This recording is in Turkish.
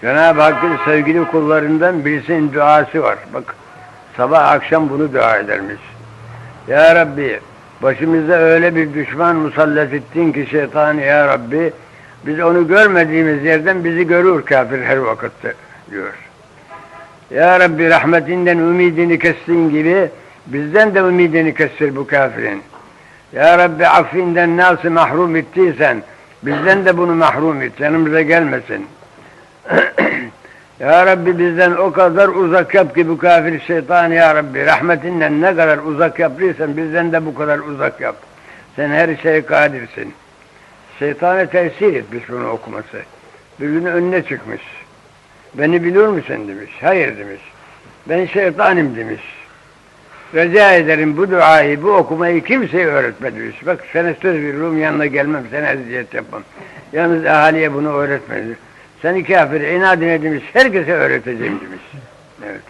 Cenab-ı Hakk'ın sevgili kullarından birisinin duası var. Bak sabah akşam bunu dua edermiş. Ya Rabbi başımıza öyle bir düşman musallat ettin ki şeytanı ya Rabbi biz onu görmediğimiz yerden bizi görür kafir her vakitte diyor. Ya Rabbi rahmetinden ümidini kestiğin gibi bizden de ümidini kestir bu kafirin. Ya Rabbi affinden nasıl mahrum ettiysen bizden de bunu mahrum et. Yanımıza gelmesin. Ya Rabbi bizden o kadar uzak yap ki bu kafir şeytan ya Rabbi rahmetinden ne kadar uzak yaptıysan bizden de bu kadar uzak yap. Sen her şeye kadirsin. Şeytana tesir etmiş bunu okuması. Bir gün önüne çıkmış. Beni biliyor musun demiş. Hayır demiş. Ben şeytanım demiş. Rica ederim bu duayı, bu okumayı kimseye öğretme demiş. Bak sana söz veriyorum yanına gelmem, sana eziyet yapmam. Yalnız ahaliye bunu öğretme demiş. Seni kafir inadine demiş, herkese öğreteceğim demiş. Evet.